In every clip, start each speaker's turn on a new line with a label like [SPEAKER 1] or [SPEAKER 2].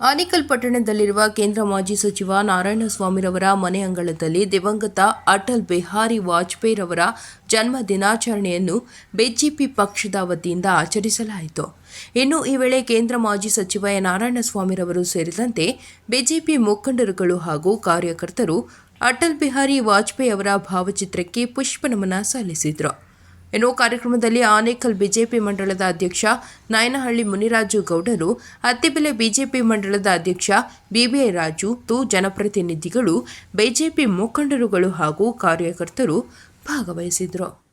[SPEAKER 1] ಆನೇಕಲ್ ಪಟ್ಟಣದಲ್ಲಿರುವ ಕೇಂದ್ರ ಮಾಜಿ ಸಚಿವ ನಾರಾಯಣಸ್ವಾಮಿರವರ ಮನೆ ಅಂಗಳದಲ್ಲಿ ದಿವಂಗತ ಅಟಲ್ ಬಿಹಾರಿ ವಾಜಪೇಯಿರವರ ಜನ್ಮ ದಿನಾಚರಣೆಯನ್ನು ಬಿಜೆಪಿ ಪಕ್ಷದ ವತಿಯಿಂದ ಆಚರಿಸಲಾಯಿತು. ಇನ್ನು ಈ ವೇಳೆ ಕೇಂದ್ರ ಮಾಜಿ ಸಚಿವ ಎ ನಾರಾಯಣಸ್ವಾಮಿರವರು ಸೇರಿದಂತೆ ಬಿಜೆಪಿ ಮುಖಂಡರುಗಳು ಹಾಗೂ ಕಾರ್ಯಕರ್ತರು ಅಟಲ್ ಬಿಹಾರಿ ವಾಜಪೇಯಿ ಅವರ ಭಾವಚಿತ್ರಕ್ಕೆ ಪುಷ್ಪನಮನ ಸಲ್ಲಿಸಿದರು. ಇನ್ನು ಕಾರ್ಯಕ್ರಮದಲ್ಲಿ ಆನೇಕಲ್ ಬಿಜೆಪಿ ಮಂಡಳದ ಅಧ್ಯಕ್ಷ ನಾಯನಹಳ್ಳಿ ಮುನಿರಾಜು ಗೌಡರು, ಅತ್ತಿಬೆಲೆ ಬಿಜೆಪಿ ಮಂಡಳದ ಅಧ್ಯಕ್ಷ ಬಿಬಿಐ ರಾಜು, ತು ಜನಪ್ರತಿನಿಧಿಗಳು, ಬಿಜೆಪಿ ಮುಖಂಡರುಗಳು ಹಾಗೂ ಕಾರ್ಯಕರ್ತರು ಭಾಗವಹಿಸಿದರು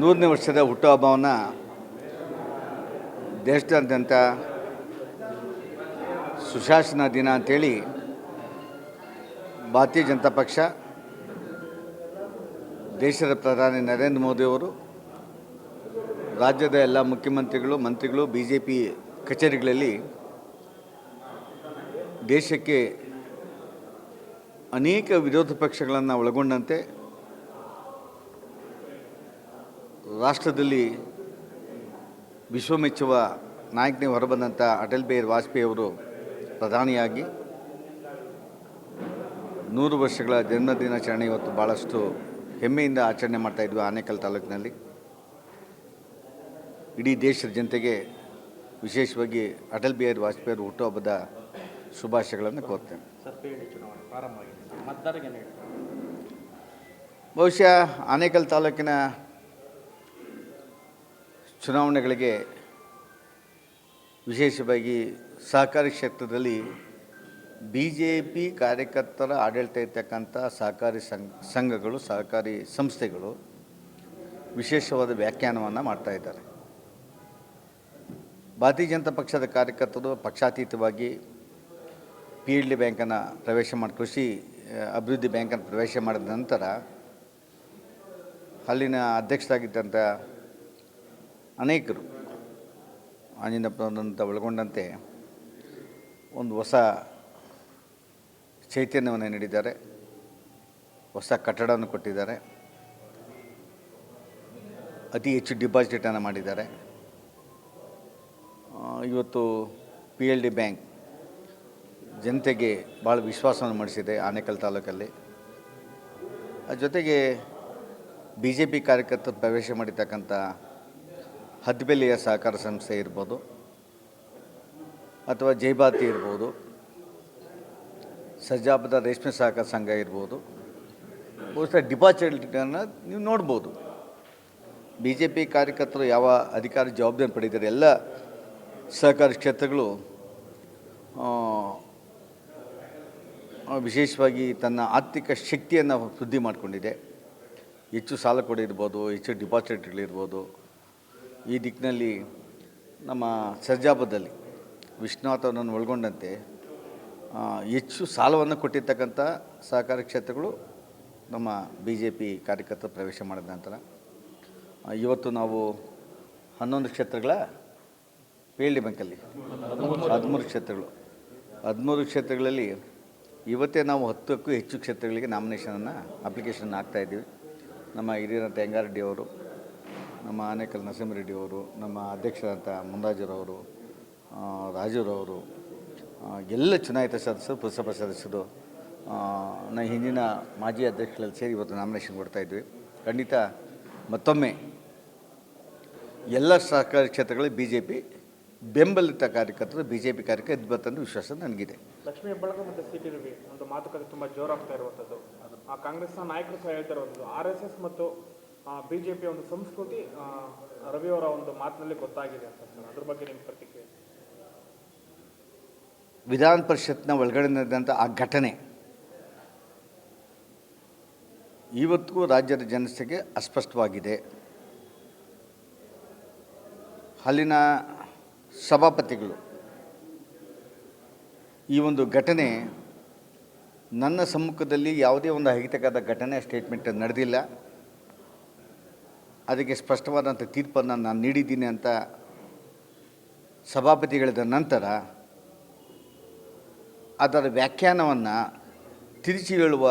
[SPEAKER 2] ನೂರನೇ ವರ್ಷದ ಹುಟ್ಟುಹಬ್ಬವನ್ನು ದೇಶದಾದ್ಯಂತ ಸುಶಾಸನ ದಿನ ಅಂತೇಳಿ ಭಾರತೀಯ ಜನತಾ ಪಕ್ಷ, ದೇಶದ ಪ್ರಧಾನಿ ನರೇಂದ್ರ ಮೋದಿಯವರು ರಾಜ್ಯದ ಎಲ್ಲ ಮುಖ್ಯಮಂತ್ರಿಗಳು, ಮಂತ್ರಿಗಳು ಬಿ ಜೆ ಪಿ ಕಚೇರಿಗಳಲ್ಲಿ ದೇಶಕ್ಕೆ ಅನೇಕ ವಿರೋಧ ಪಕ್ಷಗಳನ್ನು ಒಳಗೊಂಡಂತೆ ರಾಷ್ಟ್ರದಲ್ಲಿ ವಿಶ್ವಮೆಚ್ಚುವ ನಾಯಕನೇ ಹೊರಬಂದಂಥ ಅಟಲ್ ಬಿಹಾರಿ ವಾಜಪೇಯಿ ಅವರು ಪ್ರಧಾನಿಯಾಗಿ ನೂರು ವರ್ಷಗಳ ಜನ್ಮ ದಿನಾಚರಣೆ ಇವತ್ತು ಭಾಳಷ್ಟು ಹೆಮ್ಮೆಯಿಂದ ಆಚರಣೆ ಮಾಡ್ತಾಯಿದ್ವಿ ಆನೇಕಲ್ ತಾಲೂಕಿನಲ್ಲಿ. ಇಡೀ ದೇಶದ ಜನತೆಗೆ ವಿಶೇಷವಾಗಿ ಅಟಲ್ ಬಿಹಾರಿ ವಾಜಪೇಯಿ ಅವರು ಹುಟ್ಟುಹಬ್ಬದ ಶುಭಾಶಯಗಳನ್ನು ಕೋರ್ತೇನೆ. ಬಹುಶಃ ಆನೇಕಲ್ ತಾಲೂಕಿನ ಚುನಾವಣೆಗಳಿಗೆ ವಿಶೇಷವಾಗಿ ಸಹಕಾರಿ ಕ್ಷೇತ್ರದಲ್ಲಿ ಬಿ ಜೆ ಪಿ ಕಾರ್ಯಕರ್ತರ ಆಡಳಿತ ಇರ್ತಕ್ಕಂಥ ಸಹಕಾರಿ ಸಂಘ, ಸಂಘಗಳು, ಸಹಕಾರಿ ಸಂಸ್ಥೆಗಳು ವಿಶೇಷವಾದ ವ್ಯಾಖ್ಯಾನವನ್ನು ಮಾಡ್ತಾ ಇದ್ದಾರೆ. ಭಾರತೀಯ ಜನತಾ ಪಕ್ಷದ ಕಾರ್ಯಕರ್ತರು ಪಕ್ಷಾತೀತವಾಗಿ ಪಿ ಎಲ್ ಡಿ ಬ್ಯಾಂಕನ್ನು ಪ್ರವೇಶ ಮಾಡಿ, ಕೃಷಿ ಅಭಿವೃದ್ಧಿ ಬ್ಯಾಂಕನ್ನು ಪ್ರವೇಶ ಮಾಡಿದ ನಂತರ ಅಲ್ಲಿನ ಅಧ್ಯಕ್ಷರಾಗಿದ್ದಂಥ ಅನೇಕರು ಆಂಜನೇಯಪ್ಪನಂತ ಒಳಗೊಂಡಂತೆ ಒಂದು ಹೊಸ ಚೈತನ್ಯವನ್ನು ನೀಡಿದ್ದಾರೆ, ಹೊಸ ಕಟ್ಟಡವನ್ನು ಕೊಟ್ಟಿದ್ದಾರೆ, ಅತಿ ಹೆಚ್ಚು ಡಿಪಾಸಿಟನ್ನು ಮಾಡಿದ್ದಾರೆ. ಇವತ್ತು ಪಿ ಎಲ್ ಡಿ ಬ್ಯಾಂಕ್ ಜನತೆಗೆ ಭಾಳ ವಿಶ್ವಾಸವನ್ನು ಮಾಡಿಸಿದೆ ಆನೇಕಲ್ ತಾಲೂಕಲ್ಲಿ. ಜೊತೆಗೆ ಬಿ ಜೆ ಪಿ ಕಾರ್ಯಕರ್ತರು ಪ್ರವೇಶ ಮಾಡಿರ್ತಕ್ಕಂಥ ಹದ್ಬೆಲೆಯ ಸಹಕಾರ ಸಂಸ್ಥೆ ಇರ್ಬೋದು, ಅಥವಾ ಜೈಬಾತಿ ಇರ್ಬೋದು ಸರ್ಜಾಪದ ರೇಷ್ಮೆ ಸಹಕಾರ ಸಂಘ ಇರ್ಬೋದು, ಬಹುಶಃ ಡಿಪಾಚಿಟನ್ನು ನೀವು ನೋಡ್ಬೋದು. ಬಿ ಜೆ ಪಿ ಕಾರ್ಯಕರ್ತರು ಯಾವ ಅಧಿಕಾರ ಜವಾಬ್ದಾರಿ ಪಡೆದಿದ್ದಾರೆ, ಎಲ್ಲ ಸಹಕಾರಿ ಕ್ಷೇತ್ರಗಳು ವಿಶೇಷವಾಗಿ ತನ್ನ ಆರ್ಥಿಕ ಶಕ್ತಿಯನ್ನು ವೃದ್ಧಿ ಮಾಡಿಕೊಂಡಿದೆ. ಹೆಚ್ಚು ಸಾಲ ಕೊಡಿರ್ಬೋದು ಹೆಚ್ಚು ಡಿಪಾಸಿಟ್ಗಳಿರ್ಬೋದು ಈ ದಿಕ್ಕಿನಲ್ಲಿ ನಮ್ಮ ಸರ್ಜಾಪದಲ್ಲಿ ವಿಶ್ವನಾಥ್ ಅವರನ್ನು ಒಳಗೊಂಡಂತೆ ಹೆಚ್ಚು ಸಾಲವನ್ನು ಕೊಟ್ಟಿರ್ತಕ್ಕಂಥ ಸಹಕಾರ ಕ್ಷೇತ್ರಗಳು ನಮ್ಮ ಬಿ ಜೆ ಪಿ ಕಾರ್ಯಕರ್ತರು ಪ್ರವೇಶ ಮಾಡಿದ ನಂತರ ಇವತ್ತು ನಾವು ಹನ್ನೊಂದು ಕ್ಷೇತ್ರಗಳ ಪಿ ಎಲ್ ಡಿ ಬ್ಯಾಂಕಲ್ಲಿ, ಹದಿಮೂರು ಕ್ಷೇತ್ರಗಳು. ಹದಿಮೂರು ಕ್ಷೇತ್ರಗಳಲ್ಲಿ ಇವತ್ತೇ ನಾವು ಹತ್ತಕ್ಕೂ ಹೆಚ್ಚು ಕ್ಷೇತ್ರಗಳಿಗೆ ನಾಮಿನೇಷನನ್ನು ಅಪ್ಲಿಕೇಶನ್ ಹಾಕ್ತಾಯಿದ್ದೀವಿ ನಮ್ಮ ಹಿರಿಯರ ಹೆಂಗಾರೆಡ್ಡಿ ಅವರು ನಮ್ಮ ಆನೇಕಲ್ ನರಸಿಂಹರೆಡ್ಡಿಯವರು, ನಮ್ಮ ಅಧ್ಯಕ್ಷರಂತ ಮುಂದಾಜರವರು ರಾಜುರವರು ಎಲ್ಲ ಚುನಾಯಿತ ಸದಸ್ಯರು, ಪುರಸಭಾ ಸದಸ್ಯರು ನಾ ಹಿಂದಿನ ಮಾಜಿ ಅಧ್ಯಕ್ಷರಲ್ಲಿ ಸೇರಿ ಇವತ್ತು ನಾಮಿನೇಷನ್ ಕೊಡ್ತಾಯಿದ್ವಿ ಖಂಡಿತ ಮತ್ತೊಮ್ಮೆ ಎಲ್ಲ ಸಹಕಾರಿ ಕ್ಷೇತ್ರಗಳಲ್ಲಿ ಬಿ ಜೆ ಪಿ ಬೆಂಬಲಿತ ಕಾರ್ಯಕರ್ತರು ಬಿ ಜೆ ಪಿ ಕಾರ್ಯಕರ್ತ ಬರ್ತಂದು ವಿಶ್ವಾಸ ನನಗಿದೆ.
[SPEAKER 3] ಲಕ್ಷ್ಮೀ ಹೆಬ್ಬಾಳ್ಕರ್ ಮತ್ತು ಸಿ ಟಿ ರವಿ ಒಂದು ಮಾತುಕತೆ ತುಂಬ ಜೋರಾಗ್ತಾ ಇರುವಂಥದ್ದು ಆ ಕಾಂಗ್ರೆಸ್ನ ನಾಯಕರು ಸಹ ಹೇಳ್ತಾ ಇರುವಂಥದ್ದು ಆರ್ ಎಸ್ ಎಸ್ ಮತ್ತು ಬಿ ಜೆ ಪಿಯ ಒಂದು ಸಂಸ್ಕೃತಿ ರವಿಯವರ ಒಂದು ಮಾತಿನಲ್ಲಿ ಗೊತ್ತಾಗಿದೆ ಅಂತ ಸರ್. ಅದ್ರ ಬಗ್ಗೆ ನಿಮ್ಮ ಪ್ರತಿಕ್ರಿಯೆ?
[SPEAKER 2] ವಿಧಾನ ಪರಿಷತ್ನ ಒಳಗಡೆ ನಡೆದಂಥ ಆ ಘಟನೆ, ಇವತ್ತಿಗೂ ರಾಜ್ಯದ ಜನತೆಗೆ ಅಸ್ಪಷ್ಟವಾಗಿದೆ. ಅಲ್ಲಿನ ಸಭಾಪತಿಗಳು, ಈ ಒಂದು ಘಟನೆ ನನ್ನ ಸಮ್ಮುಖದಲ್ಲಿ ಯಾವುದೇ ಒಂದು ಅಹಿತಕರ ಘಟನೆ ಸ್ಟೇಟ್ಮೆಂಟ್ ನಡೆದಿಲ್ಲ. ಅದಕ್ಕೆ ಸ್ಪಷ್ಟವಾದಂಥ ತೀರ್ಪನ್ನು ನಾನು ನೀಡಿದ್ದೀನಿ ಅಂತ ಸಭಾಪತಿಗಳಿದ ನಂತರ ಅದರ ವ್ಯಾಖ್ಯಾನವನ್ನು ತಿರುಚಿ ಹೇಳುವ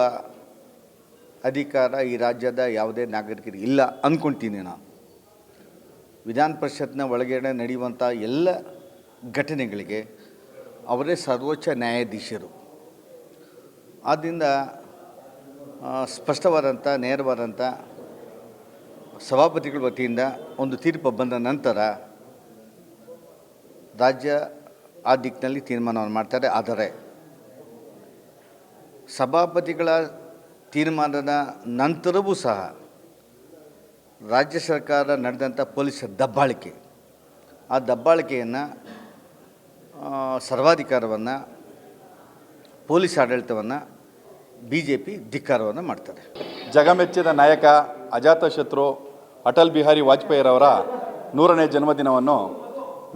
[SPEAKER 2] ಅಧಿಕಾರ ಈ ರಾಜ್ಯದ ಯಾವುದೇ ನಾಗರಿಕರಿಗೆ ಇಲ್ಲ ಅಂದ್ಕೊಳ್ತೀನಿ ನಾನು. ವಿಧಾನ ಪರಿಷತ್ನ ಒಳಗಡೆ ನಡೆಯುವಂಥ ಎಲ್ಲ ಘಟನೆಗಳಿಗೆ ಅವರೇ ಸರ್ವೋಚ್ಚ ನ್ಯಾಯಾಧೀಶರು. ಆದ್ದರಿಂದ ಸ್ಪಷ್ಟವಾದಂಥ, ನೇರವಾದಂಥ ಸಭಾಪತಿಗಳ ವತಿಯಿಂದ ಒಂದು ತೀರ್ಪು ಬಂದ ನಂತರ ರಾಜ್ಯ ಆ ದಿಕ್ಕಿನಲ್ಲಿ ತೀರ್ಮಾನವನ್ನು ಮಾಡ್ತಾರೆ. ಆದರೆ ಸಭಾಪತಿಗಳ ತೀರ್ಮಾನದ ನಂತರವೂ ಸಹ ರಾಜ್ಯ ಸರ್ಕಾರ ನಡೆದಂಥ ಪೊಲೀಸ್ ದಬ್ಬಾಳಿಕೆ, ಆ ದಬ್ಬಾಳಿಕೆಯನ್ನು ಸರ್ವಾಧಿಕಾರವನ್ನು, ಪೊಲೀಸ್ ಆಡಳಿತವನ್ನು ಬಿ ಜೆ ಪಿ ಧಿಕ್ಕಾರವನ್ನು ಮಾಡ್ತಾರೆ
[SPEAKER 4] ಜಗಮೆಚ್ಚಿದ ನಾಯಕ ಅಜಾತಶತ್ರು ಅಟಲ್ ಬಿಹಾರಿ ವಾಜಪೇಯಿರವರ ನೂರನೇ ಜನ್ಮದಿನವನ್ನು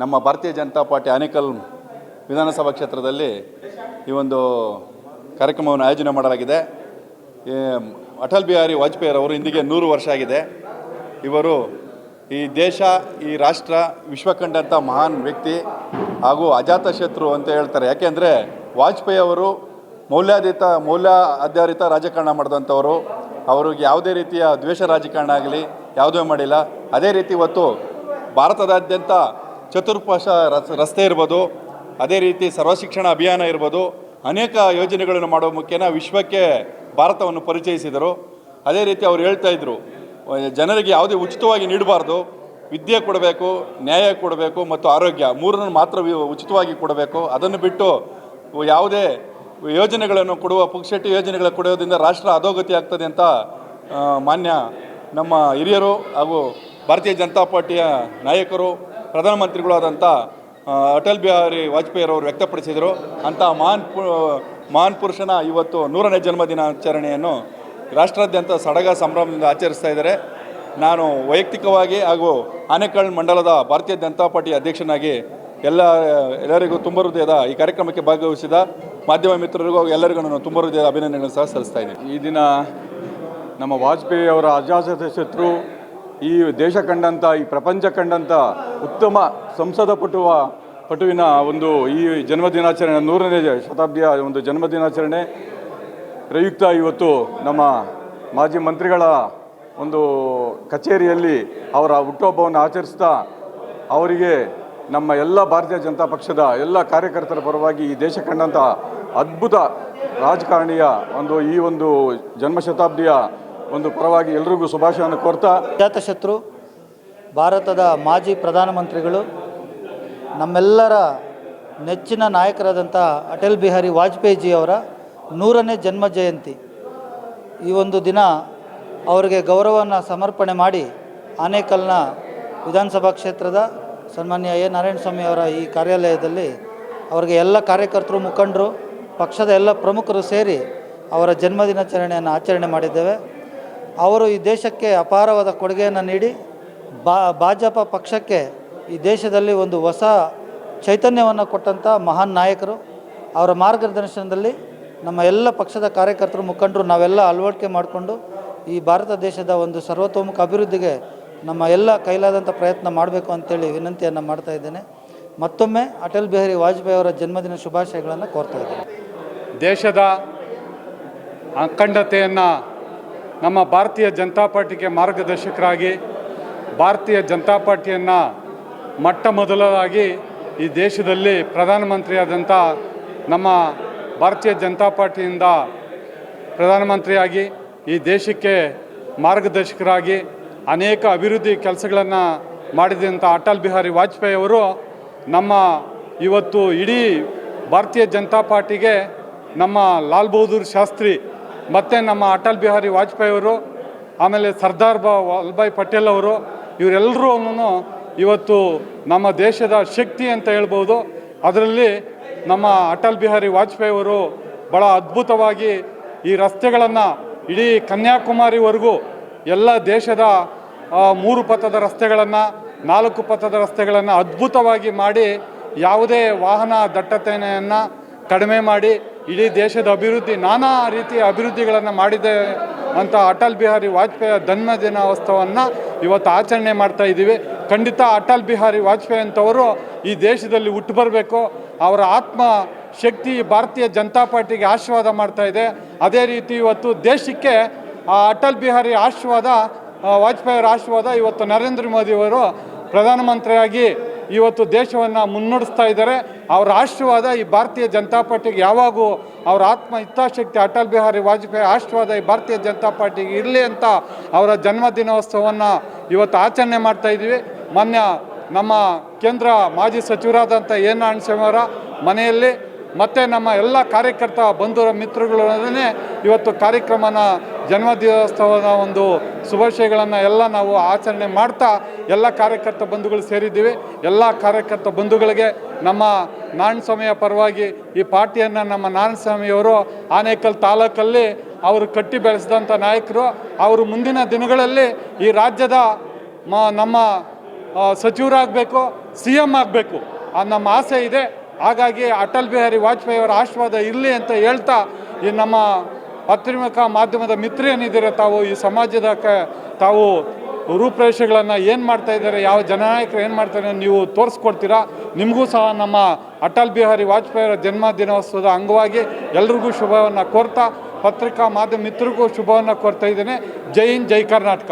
[SPEAKER 4] ನಮ್ಮ ಭಾರತೀಯ ಜನತಾ ಪಾರ್ಟಿ ಆನೇಕಲ್ ವಿಧಾನಸಭಾ ಕ್ಷೇತ್ರದಲ್ಲಿ ಈ ಒಂದು ಕಾರ್ಯಕ್ರಮವನ್ನು ಆಯೋಜನೆ ಮಾಡಲಾಗಿದೆ. ಅಟಲ್ ಬಿಹಾರಿ ವಾಜಪೇಯಿರವರು ಇಂದಿಗೆ ನೂರು ವರ್ಷ ಆಗಿದೆ. ಇವರು ಈ ದೇಶ, ಈ ರಾಷ್ಟ್ರ ವಿಶ್ವಕಂಡಂಥ ಮಹಾನ್ ವ್ಯಕ್ತಿ ಹಾಗೂ ಅಜಾತಶತ್ರು ಅಂತ ಹೇಳ್ತಾರೆ. ಯಾಕೆಂದರೆ ವಾಜಪೇಯಿ ಅವರು ಮೌಲ್ಯಾಧಿತ ಮೌಲ್ಯ ಆಧಾರಿತ ರಾಜಕಾರಣ ಮಾಡಿದಂಥವರು. ಅವರಿಗೆ ಯಾವುದೇ ರೀತಿಯ ದ್ವೇಷ ರಾಜಕಾರಣ ಆಗಲಿ ಯಾವುದೇ ಮಾಡಿಲ್ಲ. ಅದೇ ರೀತಿ ಇವತ್ತು ಭಾರತದಾದ್ಯಂತ ಚತುರ್ಪಶ ರಸ್- ರಸ್ತೆ ಇರ್ಬೋದು, ಅದೇ ರೀತಿ ಸರ್ವಶಿಕ್ಷಣ ಅಭಿಯಾನ ಇರ್ಬೋದು, ಅನೇಕ ಯೋಜನೆಗಳನ್ನು ಮಾಡುವ ಮುಖ್ಯನ ವಿಶ್ವಕ್ಕೆ ಭಾರತವನ್ನು ಪರಿಚಯಿಸಿದರು. ಅದೇ ರೀತಿ ಅವ್ರು ಹೇಳ್ತಾ ಇದ್ರು ಜನರಿಗೆ ಯಾವುದೇ ಉಚಿತವಾಗಿ ನೀಡಬಾರ್ದು. ವಿದ್ಯೆ ಕೊಡಬೇಕು, ನ್ಯಾಯ ಕೊಡಬೇಕು ಮತ್ತು ಆರೋಗ್ಯ ಮೂರನ್ನು ಮಾತ್ರ ಉಚಿತವಾಗಿ ಕೊಡಬೇಕು. ಅದನ್ನು ಬಿಟ್ಟು ಯಾವುದೇ ಯೋಜನೆಗಳನ್ನು ಕೊಡುವ ಪುಕ್ಷಟ್ಟಿ ಯೋಜನೆಗಳ ಕೊಡೋದ್ರಿಂದ ರಾಷ್ಟ್ರ ಅಧೋಗತಿ ಆಗ್ತದೆ ಅಂತ ಮಾನ್ಯ ನಮ್ಮ ಹಿರಿಯರು ಹಾಗೂ ಭಾರತೀಯ ಜನತಾ ಪಾರ್ಟಿಯ ನಾಯಕರು, ಪ್ರಧಾನಮಂತ್ರಿಗಳಾದಂಥ ಅಟಲ್ ಬಿಹಾರಿ ವಾಜಪೇಯಿರವರು ವ್ಯಕ್ತಪಡಿಸಿದರು. ಅಂಥ ಮಹಾನ್ ಮಹಾನ್ ಪುರುಷನ ಇವತ್ತು ನೂರನೇ ಜನ್ಮದಿನಾಚರಣೆಯನ್ನು ರಾಷ್ಟ್ರಾದ್ಯಂತ ಸಡಗ ಸಂಭ್ರಮದಿಂದ ಆಚರಿಸ್ತಾ ಇದ್ದಾರೆ. ನಾನು ವೈಯಕ್ತಿಕವಾಗಿ ಹಾಗೂ ಆನೇಕಲ್ ಮಂಡಲದ ಭಾರತೀಯ ಜನತಾ ಪಾರ್ಟಿ ಅಧ್ಯಕ್ಷನಾಗಿ ಎಲ್ಲ, ಎಲ್ಲರಿಗೂ ತುಂಬ ಹೃದಯದ ಈ ಕಾರ್ಯಕ್ರಮಕ್ಕೆ ಭಾಗವಹಿಸಿದ ಮಾಧ್ಯಮ ಮಿತ್ರರಿಗೂ ಎಲ್ಲರಿಗೂ ನಾನು ತುಂಬ ಹೃದಯದ ಅಭಿನಂದನೆಗಳನ್ನು ಸಹ ಸಲ್ಲಿಸ್ತಾ ಇದ್ದೀನಿ.
[SPEAKER 5] ಈ ದಿನ ನಮ್ಮ ವಾಜಪೇಯಿ ಅವರ ಅಜಾಸತ ಶತ್ರು, ಈ ದೇಶ ಕಂಡಂಥ ಈ ಪ್ರಪಂಚ ಕಂಡಂಥ ಉತ್ತಮ ಸಂಸದ ಪಟುವ, ಪಟುವಿನ ಒಂದು ಈ ಜನ್ಮದಿನಾಚರಣೆ, ನೂರನೇ ಶತಾಬ್ದಿಯ ಒಂದು ಜನ್ಮದಿನಾಚರಣೆ. ಪ್ರಯುಕ್ತ ಇವತ್ತು ನಮ್ಮ ಮಾಜಿ ಮಂತ್ರಿಗಳ ಒಂದು ಕಚೇರಿಯಲ್ಲಿ ಅವರ ಹುಟ್ಟುಹಬ್ಬವನ್ನು ಆಚರಿಸ್ತಾ, ಅವರಿಗೆ ನಮ್ಮ ಎಲ್ಲ ಭಾರತೀಯ ಜನತಾ ಪಕ್ಷದ ಎಲ್ಲ ಕಾರ್ಯಕರ್ತರ ಪರವಾಗಿ ಈ ದೇಶ ಕಂಡಂಥ ಅದ್ಭುತ ರಾಜಕಾರಣಿಯ ಒಂದು ಈ ಒಂದು ಜನ್ಮಶತಾಬ್ದಿಯ ಒಂದು ಪರವಾಗಿ ಎಲ್ರಿಗೂ ಶುಭಾಶಯವನ್ನು ಕೋರ್ತಾ
[SPEAKER 6] ಶತ್ರು ಭಾರತದ ಮಾಜಿ ಪ್ರಧಾನಮಂತ್ರಿಗಳು, ನಮ್ಮೆಲ್ಲರ ನೆಚ್ಚಿನ ನಾಯಕರಾದಂಥ ಅಟಲ್ ಬಿಹಾರಿ ವಾಜಪೇಯಿಜಿ ಅವರ ನೂರನೇ ಜನ್ಮ ಜಯಂತಿ. ಈ ಒಂದು ದಿನ ಅವರಿಗೆ ಗೌರವವನ್ನು ಸಮರ್ಪಣೆ ಮಾಡಿ ಆನೇಕಲ್ನ ವಿಧಾನಸಭಾ ಕ್ಷೇತ್ರದ ಸನ್ಮಾನ್ಯ ಎ. ನಾರಾಯಣಸ್ವಾಮಿ ಅವರ ಈ ಕಾರ್ಯಾಲಯದಲ್ಲಿ ಅವರಿಗೆ ಎಲ್ಲ ಕಾರ್ಯಕರ್ತರು, ಮುಖಂಡರು, ಪಕ್ಷದ ಎಲ್ಲ ಪ್ರಮುಖರು ಸೇರಿ ಅವರ ಜನ್ಮದಿನಾಚರಣೆಯನ್ನು ಆಚರಣೆ ಮಾಡಿದ್ದೇವೆ. ಅವರು ಈ ದೇಶಕ್ಕೆ ಅಪಾರವಾದ ಕೊಡುಗೆಯನ್ನು ನೀಡಿ, ಬಾ, ಭಾಜಪ ಪಕ್ಷಕ್ಕೆ ಈ ದೇಶದಲ್ಲಿ ಒಂದು ಹೊಸ ಚೈತನ್ಯವನ್ನು ಕೊಟ್ಟಂಥ ಮಹಾನ್ ನಾಯಕರು. ಅವರ ಮಾರ್ಗದರ್ಶನದಲ್ಲಿ ನಮ್ಮ ಎಲ್ಲ ಪಕ್ಷದ ಕಾರ್ಯಕರ್ತರು, ಮುಖಂಡರು ನಾವೆಲ್ಲ ಅಳವಡಿಕೆ ಮಾಡಿಕೊಂಡು ಈ ಭಾರತ ದೇಶದ ಒಂದು ಸರ್ವತೋಮುಖ ಅಭಿವೃದ್ಧಿಗೆ ನಮ್ಮ ಎಲ್ಲ ಕೈಲಾದಂಥ ಪ್ರಯತ್ನ ಮಾಡಬೇಕು ಅಂತೇಳಿ ವಿನಂತಿಯನ್ನು ಮಾಡ್ತಾ ಇದ್ದೇನೆ. ಮತ್ತೊಮ್ಮೆ ಅಟಲ್ ಬಿಹಾರಿ ವಾಜಪೇಯಿ ಅವರ ಜನ್ಮದಿನ ಶುಭಾಶಯಗಳನ್ನು ಕೋರ್ತಾ ಇದ್ದೇನೆ.
[SPEAKER 7] ದೇಶದ ಅಖಂಡತೆಯನ್ನು ನಮ್ಮ ಭಾರತೀಯ ಜನತಾ ಪಾರ್ಟಿಗೆ ಮಾರ್ಗದರ್ಶಕರಾಗಿ, ಭಾರತೀಯ ಜನತಾ ಪಾರ್ಟಿಯನ್ನು ಮೊಟ್ಟ ಮೊದಲಾಗಿ ಈ ದೇಶದಲ್ಲಿ ಪ್ರಧಾನಮಂತ್ರಿಯಾದಂಥ ನಮ್ಮ ಭಾರತೀಯ ಜನತಾ ಪಾರ್ಟಿಯಿಂದ ಪ್ರಧಾನಮಂತ್ರಿಯಾಗಿ ಈ ದೇಶಕ್ಕೆ ಮಾರ್ಗದರ್ಶಕರಾಗಿ ಅನೇಕ ಅಭಿವೃದ್ಧಿ ಕೆಲಸಗಳನ್ನು ಮಾಡಿದಂಥ ಅಟಲ್ ಬಿಹಾರಿ ವಾಜಪೇಯಿ ಅವರು ನಮ್ಮ ಇವತ್ತು ಇಡೀ ಭಾರತೀಯ ಜನತಾ ಪಾರ್ಟಿಗೆ ನಮ್ಮ ಲಾಲ್ ಬಹದ್ದೂರ್ ಶಾಸ್ತ್ರಿ ಮತ್ತು ನಮ್ಮ ಅಟಲ್ ಬಿಹಾರಿ ವಾಜಪೇಯಿ ಅವರು, ಆಮೇಲೆ ಸರ್ದಾರ್ ಬಾ ವಲ್ಲಭಾಯ್ ಪಟೇಲ್ ಅವರು, ಇವರೆಲ್ಲರೂ ಇವತ್ತು ನಮ್ಮ ದೇಶದ ಶಕ್ತಿ ಅಂತ ಹೇಳ್ಬೋದು. ಅದರಲ್ಲಿ ನಮ್ಮ ಅಟಲ್ ಬಿಹಾರಿ ವಾಜಪೇಯಿ ಅವರು ಭಾಳ ಅದ್ಭುತವಾಗಿ ಈ ರಸ್ತೆಗಳನ್ನು ಇಡೀ ಕನ್ಯಾಕುಮಾರಿವರೆಗೂ ಎಲ್ಲ ದೇಶದ ಮೂರು ಪಥದ ರಸ್ತೆಗಳನ್ನು, ನಾಲ್ಕು ಪಥದ ರಸ್ತೆಗಳನ್ನು ಅದ್ಭುತವಾಗಿ ಮಾಡಿ ಯಾವುದೇ ವಾಹನ ದಟ್ಟತೆಯನ್ನು ಕಡಿಮೆ ಮಾಡಿ ಇಡೀ ದೇಶದ ಅಭಿವೃದ್ಧಿ ನಾನಾ ರೀತಿಯ ಅಭಿವೃದ್ಧಿಗಳನ್ನು ಮಾಡಿದೆ ಅಂತ ಅಟಲ್ ಬಿಹಾರಿ ವಾಜಪೇಯಿ ಜನ್ಮ ದಿನೋತ್ಸವವನ್ನು ಇವತ್ತು ಆಚರಣೆ ಮಾಡ್ತಾ ಇದ್ದೀವಿ. ಖಂಡಿತ ಅಟಲ್ ಬಿಹಾರಿ ವಾಜಪೇಯಿ ಅಂತವರು ಈ ದೇಶದಲ್ಲಿ ಹುಟ್ಟು ಬರಬೇಕು. ಅವರ ಆತ್ಮ ಶಕ್ತಿ ಭಾರತೀಯ ಜನತಾ ಪಾರ್ಟಿಗೆ ಆಶೀರ್ವಾದ ಮಾಡ್ತಾ ಇದೆ. ಅದೇ ರೀತಿ ಇವತ್ತು ದೇಶಕ್ಕೆ ಆ ಅಟಲ್ ಬಿಹಾರಿ ಆಶೀರ್ವಾದ ಆ, ವಾಜಪೇಯಿ ಅವರ ಆಶೀರ್ವಾದ ಇವತ್ತು ನರೇಂದ್ರ ಮೋದಿಯವರು ಪ್ರಧಾನಮಂತ್ರಿಯಾಗಿ ಇವತ್ತು ದೇಶವನ್ನು ಮುನ್ನಡೆಸ್ತಾ ಇದ್ದಾರೆ. ಅವರ ಆಶೀರ್ವಾದ ಈ ಭಾರತೀಯ ಜನತಾ ಪಾರ್ಟಿಗೆ ಯಾವಾಗೂ ಅವರ ಆತ್ಮ ಹಿತಾಶಕ್ತಿ ಅಟಲ್ ಬಿಹಾರಿ ವಾಜಪೇಯಿ ಆಶೀರ್ವಾದ ಈ ಭಾರತೀಯ ಜನತಾ ಪಾರ್ಟಿಗೆ ಇರಲಿ ಅಂತ ಅವರ ಜನ್ಮ ದಿನೋತ್ಸವವನ್ನು ಇವತ್ತು ಆಚರಣೆ ಮಾಡ್ತಾ ಇದ್ದೀವಿ. ಮಾನ್ಯ ನಮ್ಮ ಕೇಂದ್ರ ಮಾಜಿ ಸಚಿವರಾದಂಥ ಎ ನಾರಾಯಣಸ್ವಾಮಿ ಅವರ ಮನೆಯಲ್ಲಿ ಮತ್ತು ನಮ್ಮ ಎಲ್ಲ ಕಾರ್ಯಕರ್ತ ಬಂಧುರ ಮಿತ್ರಗಳೊಡನೆ ಇವತ್ತು ಕಾರ್ಯಕ್ರಮನ ಜನ್ಮದಿನೋತ್ಸವದ ಒಂದು ಶುಭಾಶಯಗಳನ್ನು ಎಲ್ಲ ನಾವು ಆಚರಣೆ ಮಾಡ್ತಾ ಎಲ್ಲ ಕಾರ್ಯಕರ್ತ ಬಂಧುಗಳು ಸೇರಿದ್ದೀವಿ. ಎಲ್ಲ ಕಾರ್ಯಕರ್ತ ಬಂಧುಗಳಿಗೆ ನಮ್ಮ ನಾರಾಯಣಸ್ವಾಮಿಯ ಪರವಾಗಿ ಈ ಪಾರ್ಟಿಯನ್ನು ನಮ್ಮ ನಾರಾಯಣಸ್ವಾಮಿಯವರು ಆನೇಕಲ್ ತಾಲೂಕಲ್ಲಿ ಅವರು ಕಟ್ಟಿ ಬೆಳೆಸಿದಂಥ ನಾಯಕರು. ಅವರು ಮುಂದಿನ ದಿನಗಳಲ್ಲಿ ಈ ರಾಜ್ಯದ ನಮ್ಮ ಸಚಿವರಾಗಬೇಕು, ಸಿ ಎಂ ಆಗಬೇಕು. ಆ, ನಮ್ಮ ಆಸೆ ಇದೆ. ಹಾಗಾಗಿ ಅಟಲ್ ಬಿಹಾರಿ ವಾಜಪೇಯಿ ಅವರ ಆಶೀರ್ವಾದ ಇರಲಿ ಅಂತ ಹೇಳ್ತಾ ಈ ನಮ್ಮ ಪತ್ರಿಮಕ ಮಾಧ್ಯಮದ ಮಿತ್ರ ಏನಿದ್ದೀರಾ ತಾವು ಈ ಸಮಾಜದ ಕ ತಾವು ರೂಪರೇಷೆಗಳನ್ನು ಏನು ಮಾಡ್ತಾ ಇದ್ದಾರೆ, ಯಾವ ಜನನಾಯಕರು ಏನು ಮಾಡ್ತಾರೆ ನೀವು ತೋರಿಸ್ಕೊಡ್ತೀರಾ? ನಿಮಗೂ ಸಹ ನಮ್ಮ ಅಟಲ್ ಬಿಹಾರಿ ವಾಜಪೇಯಿ ಅವರ ಜನ್ಮ ದಿನೋತ್ಸವದ ಅಂಗವಾಗಿ ಎಲ್ರಿಗೂ ಶುಭವನ್ನು ಕೋರ್ತಾ, ಪತ್ರಿಕಾ ಮಾಧ್ಯಮ ಮಿತ್ರರಿಗೂ ಶುಭವನ್ನು ಕೋರ್ತಾ ಇದ್ದೇನೆ. ಜೈ ಹಿಂದ್, ಜೈ ಕರ್ನಾಟಕ.